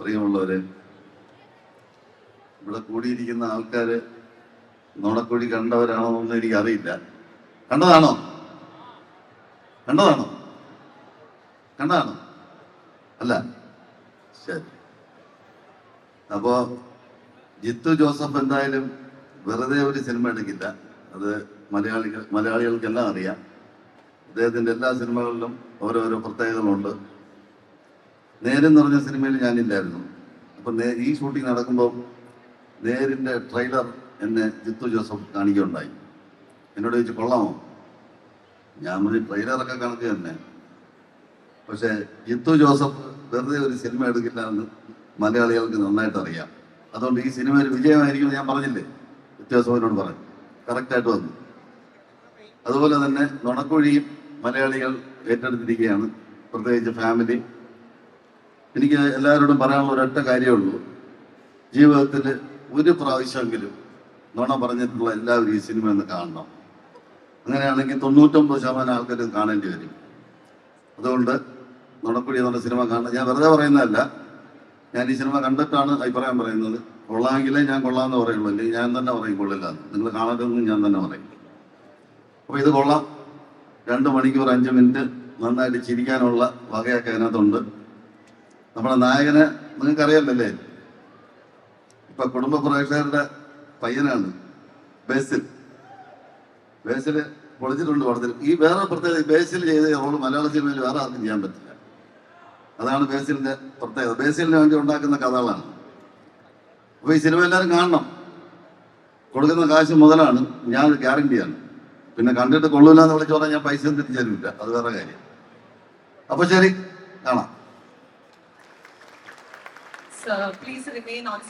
പ്രിയമുള്ളവരെ ഇവിടെ കൂടിയിരിക്കുന്ന ആൾക്കാര് നോണക്കുഴി കണ്ടവരാണോ എന്നൊന്നും എനിക്ക് അറിയില്ല കണ്ടതാണോ? കണ്ടതാണോ? കണ്ടതാണോ? അല്ല. ശരി. അപ്പോ ജിത്തു ജോസഫ് എന്തായാലും വെറുതെ ഒരു സിനിമ എടുക്കില്ല. അത് മലയാളികൾ മലയാളികൾക്കെല്ലാം അറിയാം. അദ്ദേഹത്തിന്റെ എല്ലാ സിനിമകളിലും ഓരോരോ പ്രത്യേകതകളുണ്ട്. നേരെന്ന് പറഞ്ഞ സിനിമയിൽ ഞാനില്ലായിരുന്നു. അപ്പൊ ഈ ഷൂട്ടിംഗ് നടക്കുമ്പോൾ നേരിന്റെ ട്രെയിലർ എന്നെ ജിത്തു ജോസഫ് കാണിക്കുകയുണ്ടായി. എന്നോട് ചോദിച്ചു കൊള്ളാമോ? ഞാൻ പറഞ്ഞു ട്രെയിലറൊക്കെ കണക്ക് തന്നെ. പക്ഷേ ജിത്തു ജോസഫ് വെറുതെ ഒരു സിനിമ എടുക്കില്ല എന്ന് മലയാളികൾക്ക് നന്നായിട്ട് അറിയാം. അതുകൊണ്ട് ഈ സിനിമ ഒരു വിജയമായിരിക്കും ഞാൻ പറഞ്ഞില്ലേ? ജിത്തു ജോസഫിനോട് പറഞ്ഞു. കറക്റ്റായിട്ട് വന്നു. അതുപോലെ തന്നെ നുണക്കുഴിയും മലയാളികൾ ഏറ്റെടുത്തിരിക്കുകയാണ്. പ്രത്യേകിച്ച് ഫാമിലി. എനിക്ക് എല്ലാവരോടും പറയാനുള്ള ഒരൊറ്റ കാര്യമേ ഉള്ളൂ. ജീവിതത്തിൽ ഒരു പ്രാവശ്യമെങ്കിലും നുണ പറഞ്ഞിട്ടുള്ള എല്ലാവരും ഈ സിനിമ ഒന്ന് കാണണം. അങ്ങനെയാണെങ്കിൽ തൊണ്ണൂറ്റൊമ്പത് ശതമാനം ആൾക്കാരും കാണേണ്ടി വരും. അതുകൊണ്ട് നുണക്കുടി എന്നുള്ള സിനിമ കാണണം. ഞാൻ വെറുതെ പറയുന്നതല്ല. ഞാൻ ഈ സിനിമ കണ്ടിട്ടാണ് അഭിപ്രായം പറയുന്നത്. കൊള്ളാമെങ്കിലേ ഞാൻ കൊള്ളാമെന്ന് പറയുള്ളൂ. അല്ലെങ്കിൽ ഞാൻ തന്നെ പറയും കൊള്ളില്ല. നിങ്ങൾ കാണരുതെന്ന് ഞാൻ തന്നെ പറയും. അപ്പോൾ ഇത് കൊള്ളാം. രണ്ട് മണിക്കൂർ അഞ്ച് മിനിറ്റ് നന്നായിട്ട് ചിരിക്കാനുള്ള വകയൊക്കെ അതിനകത്തുണ്ട്. നമ്മുടെ നായകന് നിങ്ങൾക്ക് അറിയാമല്ലേ ഇപ്പൊ കുടുംബ പ്രേക്ഷകരുടെ പയ്യനാണ് ബേസിൽ. ബേസിൽ പൊളിച്ചിട്ടുണ്ട് പടത്തിൽ. ഈ വേറെ പ്രത്യേകത ബേസിൽ ചെയ്ത റോൾ മലയാള സിനിമയിൽ വേറെ ആർക്കും ചെയ്യാൻ പറ്റില്ല. അതാണ് ബേസിലിന്റെ പ്രത്യേകത. ബേസിലിന് വേണ്ടി ഉണ്ടാക്കുന്ന കഥകളാണ്. അപ്പൊ ഈ സിനിമ എല്ലാവരും കാണണം. കൊടുക്കുന്ന കാശ് മുതലാണ്. ഞാൻ ഗ്യാരണ്ടിയാണ്. പിന്നെ കണ്ടിട്ട് കൊള്ളൂല എന്ന് വിളിച്ചു പറഞ്ഞാൽ ഞാൻ പൈസ തിരിച്ചു തരില്ല അത് വേറെ കാര്യം. അപ്പൊ ശരി കാണാം. Uh, please remain on